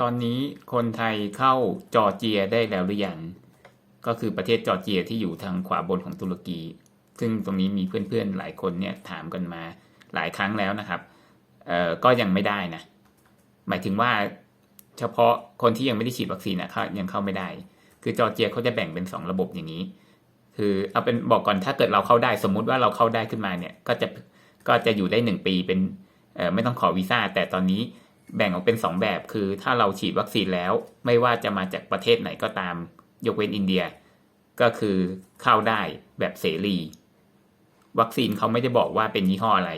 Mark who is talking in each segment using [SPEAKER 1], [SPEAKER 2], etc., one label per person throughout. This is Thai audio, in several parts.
[SPEAKER 1] ตอนนี้คนไทยเข้าจอร์เจียได้แล้วหรือยัง ก็คือประเทศจอร์เจียที่อยู่ทางขวาบนของตุรกี ซึ่งตรงนี้มีเพื่อนๆหลายคนเนี่ยถามกันมาหลายครั้งแล้วนะครับ เอ่อ ก็ยังไม่ได้นะ หมายถึงว่าเฉพาะคนที่ยังไม่ได้ฉีดวัคซีนนะเขายังเข้าไม่ได้ คือจอร์เจียเขาจะแบ่งเป็นสองระบบอย่างนี้ คือเอาเป็นบอกก่อนถ้าเกิดเราเข้าได้สมมุติว่าเราเข้าได้ขึ้นมาเนี่ย ก็จะก็จะอยู่ได้หนึ่งปีเป็น เอ่อ ไม่ต้องขอวีซ่า แต่ตอนนี้ แบ่งออกเป็นสองแบบ คือถ้าเราฉีดวัคซีนแล้ว ไม่ว่าจะมาจากประเทศไหนก็ตาม ยกเว้นอินเดีย ก็คือเข้าได้แบบเสรี วัคซีนเขาไม่ได้บอกว่าเป็นยี่ห้ออะไร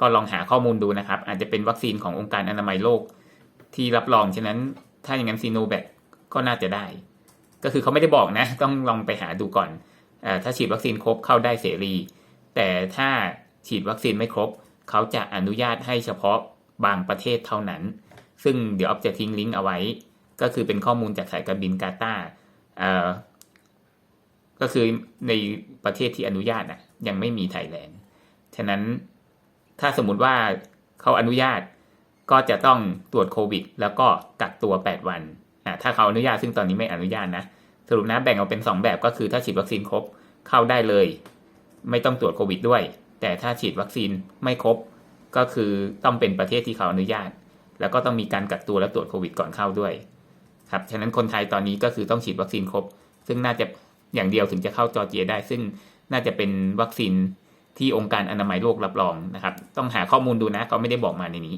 [SPEAKER 1] ก็ลองหาข้อมูลดูนะครับ อาจจะเป็นวัคซีนขององค์การอนามัยโลก ที่รับรองฉะนั้นถ้าอย่างนั้นซีโนแวคก็น่าจะได้ ก็คือเขาไม่ได้บอกนะ ต้องลองไปหาดูก่อนอถ้าฉีดวัคซีนครบเข้าได้เสรี แต่ถ้าฉีดวัคซีนไม่ครบ เขาจะอนุญาตให้เฉพาะ บางประเทศเท่านั้น ซึ่งเดี๋ยวออฟจะทิ้งลิงก์เอาไว้ ก็คือเป็นข้อมูลจากสายการบินกาตาร์เอ่อก็คือในประเทศที่อนุญาตอะยังไม่มีไทยแลนด์ ฉะนั้นถ้าสมมติว่าเขาอนุญาตก็จะต้องตรวจโควิด แล้วก็กักตัว 8 วันอ่าถ้าเขาอนุญาตซึ่งตอนนี้ไม่อนุญาตนะ สรุปนะแบ่งออกเป็น 2 แบบก็คือถ้าฉีดวัคซีนครบเข้าได้เลย ไม่ต้องตรวจโควิดด้วย แต่ถ้าฉีดวัคซีนไม่ครบ ก็คือต้องเป็นประเทศที่เขาอนุญาต แล้วก็ต้องมีการกักตัวและตรวจโควิดก่อนเข้าด้วยครับฉะนั้นคนไทยตอนนี้ก็คือต้องฉีดวัคซีนครบ ซึ่งน่าจะอย่างเดียวถึงจะเข้าจอร์เจียได้ ซึ่งน่าจะเป็นวัคซีนที่องค์การอนามัยโลกรับรองนะครับ ต้องหาข้อมูลดูนะเขาไม่ได้บอกมาในนี้